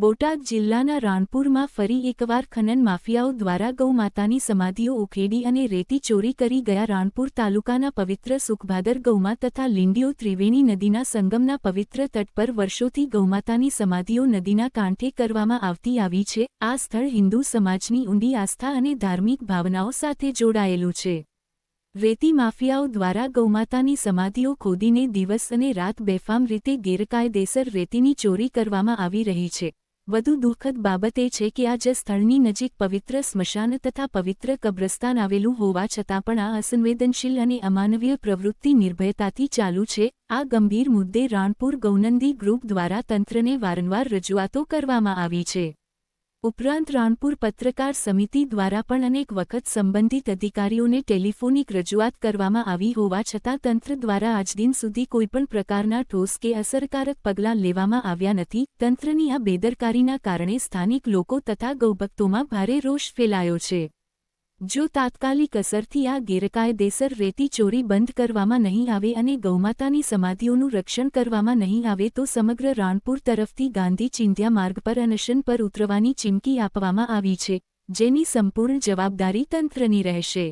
બોટાદ જિલ્લાના રાણપુરમાં ફરી એકવાર ખનન માફિયાઓ દ્વારા ગૌમાતાની સમાધિઓ ઉખેડી અને રેતી ચોરી કરી ગયા રાણપુર તાલુકાના પવિત્ર સુખભાદર ગૌમા તથા લીંડીઓ ત્રિવેણી નદીના સંગમના પવિત્ર તટ પર વર્ષોથી ગૌમાતાની સમાધિઓ નદીના કાંઠે કરવામાં આવતી આવી છે. આ સ્થળ હિન્દુ સમાજની ઊંડી આસ્થા અને ધાર્મિક ભાવનાઓ સાથે જોડાયેલું છે. રેતી માફિયાઓ દ્વારા ગૌમાતાની સમાધિઓ ખોદીને દિવસ અને રાત બેફામ રીતે ગેરકાયદેસર રેતીની ચોરી કરવામાં આવી રહી છે. વધુ દુઃખદ બાબત એ છે કે આ જ સ્થળની નજીક પવિત્ર સ્મશાન તથા પવિત્ર કબ્રસ્તાન આવેલું હોવા છતાં પણ આ અસંવેદનશીલ અને અમાનવીય પ્રવૃત્તિ નિર્ભયતાથી ચાલુ છે. આ ગંભીર મુદ્દે રાણપુર ગૌનંદી ગ્રુપ દ્વારા તંત્રને વારંવાર રજૂઆતો કરવામાં આવી છે. ઉપરાંત રાણપુર પત્રકાર સમિતિ દ્વારા પણ અનેક વખત સંબંધિત અધિકારીઓને ટેલિફોનિક રજૂઆત કરવામાં આવી હોવા છતાં તંત્ર દ્વારા આજદિન સુધી કોઈપણ પ્રકારના ઠોસ કે અસરકારક પગલાં લેવામાં આવ્યા નથી. તંત્રની આ બેદરકારીના કારણે સ્થાનિક લોકો તથા ગૌભક્તોમાં ભારે રોષ ફેલાયો છે. જો તાત્કાલિક અસરથી આ ગેરકાયદેસર રેતી ચોરી બંધ કરવામાં નહીં આવે અને ગૌમાતાની સમાધિઓનું રક્ષણ કરવામાં નહીં આવે તો સમગ્ર રાણપુર તરફથી ગાંધી ચિંધ્યા માર્ગ પર અનશન પર ઉતરવાની ચીમકી આપવામાં આવી છે, જેની સંપૂર્ણ જવાબદારી તંત્રની રહેશે.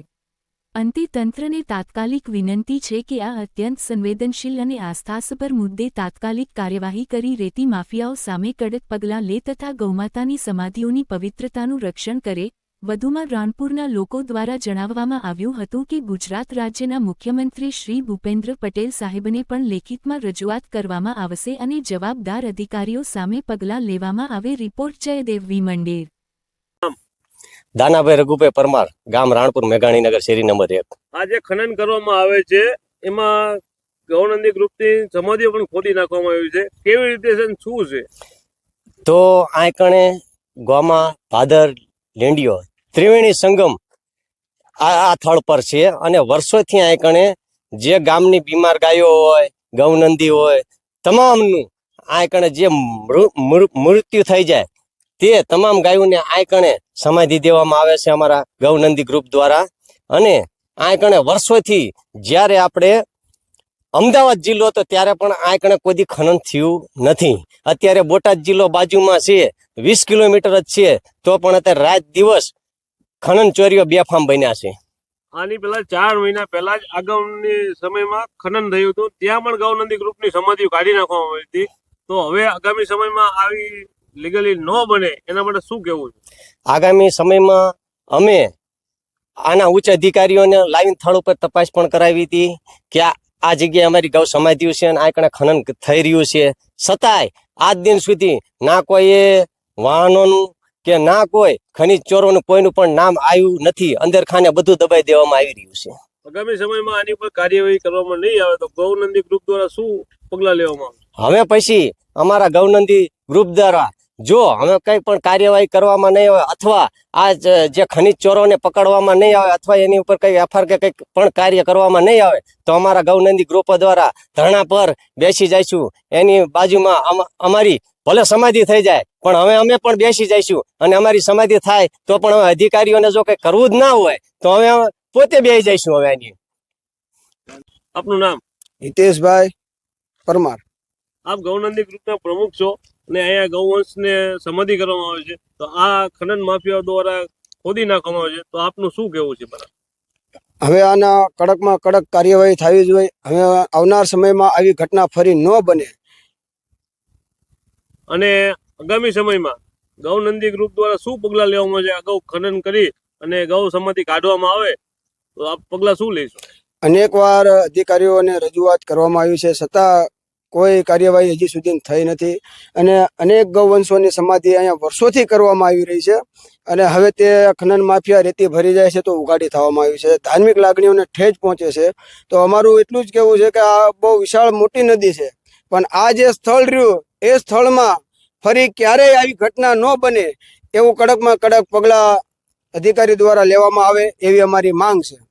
અંતે તંત્રને તાત્કાલિક વિનંતી છે કે આ અત્યંત સંવેદનશીલ અને આસ્થાસભર મુદ્દે તાત્કાલિક કાર્યવાહી કરી રેતી માફિયાઓ સામે કડક પગલાં લે તથા ગૌમાતાની સમાધિઓની પવિત્રતાનું રક્ષણ કરે વધુમાં રાણપુરના લોકો દ્વારા જણાવવામાં આવ્યું હતું કે ગુજરાત રાજ્યના મુખ્યમંત્રી શ્રી ભૂપેન્દ્ર પટેલ સાહેબને પણ લેખિતમાં રજૂઆત કરવામાં આવશે અને જવાબદાર અધિકારીઓ સામે પગલાં લેવામાં આવે રિપોર્ટ જયદેવ વી. મંડેર. દાનાભાઈ રઘુભાઈ પરમાર ગામ રાણપુર મેઘાણીનગર શેરી નંબર એક. આજે ખનન કરવામાં આવે છે. એમાં ગૌનંદી ગ્રુપની સમાધિઓ પણ ખોદી નાખવામાં આવી છે. કેવી રીતે છે શું છે? તો આ કણે ગોમા ભાદર લીંડીઓ ત્રિવેણી સંગમ આ આ થળ પર છે અને વર્ષોથી આ કણે જે ગામની બીમાર ગાયો હોય, ગૌનંદી હોય, તમામનું આ કણે જે મૃત્યુ થઈ જાય, તે તમામ ગાયોને આ કણે સમાધિ દેવામાં આવે છે અમારા ગૌનંદી ગ્રુપ દ્વારા. અને આ કણે વર્ષોથી જ્યારે આપણે અમદાવાદ જિલ્લો હતો ત્યારે પણ આ કણે કોઈ ખનન થયું નથી. અત્યારે બોટાદ જિલ્લો બાજુમાં છે વીસ કિલોમીટર જ છે તો પણ અત્યારે રાત દિવસ ખનન ચોરીઓ બેફામ બન્યા છે. આની પેલા ચાર મહિના પહેલા જ અગાઉની સમયમાં ખનન થયું હતું. ત્યાં પણ ગૌનંદી ગ્રુપની સમાધિઓ કાઢી નાખવામાં આવી હતી. તો હવે આગામી સમયમાં આવી લીગલી ન બને એના માટે શું કહેવું છે? આગામી સમયમાં અમે આના ઉચ્ચ અધિકારીઓને લાવીને સ્થળ ઉપર તપાસ પણ કરાવી હતી કે આ જગ્યાએ અમારી ગૌ સમાધિઓ છે અને આ કણે ખનન થઈ રહ્યું છે. છતાંય આજ દિન સુધી ના કોઈએ વાહનોનું કે ના કોઈ ખનીજ ચોરોનું કોઈનું પણ નામ આવ્યું નથી. અંદર ખાને બધું દબાઈ દેવામાં આવી રહ્યું છે. આગામી સમયમાં આની ઉપર કાર્યવાહી કરવામાં નહીં આવે તો ગૌનંદી ગ્રુપ દ્વારા શું પગલાં લેવામાં આવે હવે પછી અમારા ગૌનંદી ગ્રુપ દ્વારા જો અમે કંઈ પણ કાર્યવાહી કરવામાં નહીં આવે અથવા આ જે ખનિજ ચોરોને પકડવામાં નહીં આવે અથવા એની ઉપર કંઈ એફઆર કે કંઈક પણ કાર્ય કરવામાં નહીં આવે તો અમારા ગૌનંદી ગ્રુપ દ્વારા ધરણા પર બેસી જઈશું. એની બાજુમાં અમારી ભલે સમાધિ થઈ જાય પણ હવે અમે પણ બેસી જઈશું અને અમારી સમાધિ થાય તો પણ હવે અધિકારીઓને જો કંઈ કરવું જ ના હોય તો હવે અમે પોતે બેસી જઈશું હવે એની. આપનું નામ? હિતેશભાઈ પરમાર. આપ ગૌનંદી ગ્રુપના પ્રમુખ છો? અને અહીંયા ગૌવંશને સમાધિ કરવામાં આવે છે. તો આ ખનન માફિયા દ્વારા ખોદી નાખવામાં આવે છે. તો આપનું શું કહેવું છે બરાબર? હવે આના કડકમાં કડક કાર્યવાહી થવી જોઈએ. હવે આવનાર સમયમાં આવી ઘટના ફરી ન બને. અને આગામી સમયમાં ગૌ નંદી ગ્રુપ દ્વારા શું પગલાં લેવામાં છે? અગાઉ ખનન કરી અને ગૌ સમાધિ કાઢવામાં આવે? તો આપ પગલાં શું લઈશું અનેકવાર અધિકારીઓને રજૂઆત કરવામાં આવી છે. છતાં કોઈ કાર્યવાહી હજી સુધી થઈ નથી. અને અનેક ગૌવંશોની સમાધિ અહીંયા વર્ષોથી કરવામાં આવી રહી છે. અને હવે તે ખનન માફિયા રેતી ભરી જાય છે તો ઉગાડી થવામાં આવી છે. ધાર્મિક લાગણીઓને ઠેજ પહોંચે છે. તો અમારું એટલું જ કહેવું છે કે આ બહુ વિશાળ મોટી નદી છે. પણ આ જે સ્થળ રહ્યું, એ સ્થળમાં ફરી ક્યારેય આવી ઘટના ન બને એવું કડકમાં કડક પગલાં અધિકારી દ્વારા લેવામાં આવે એવી અમારી માંગ છે.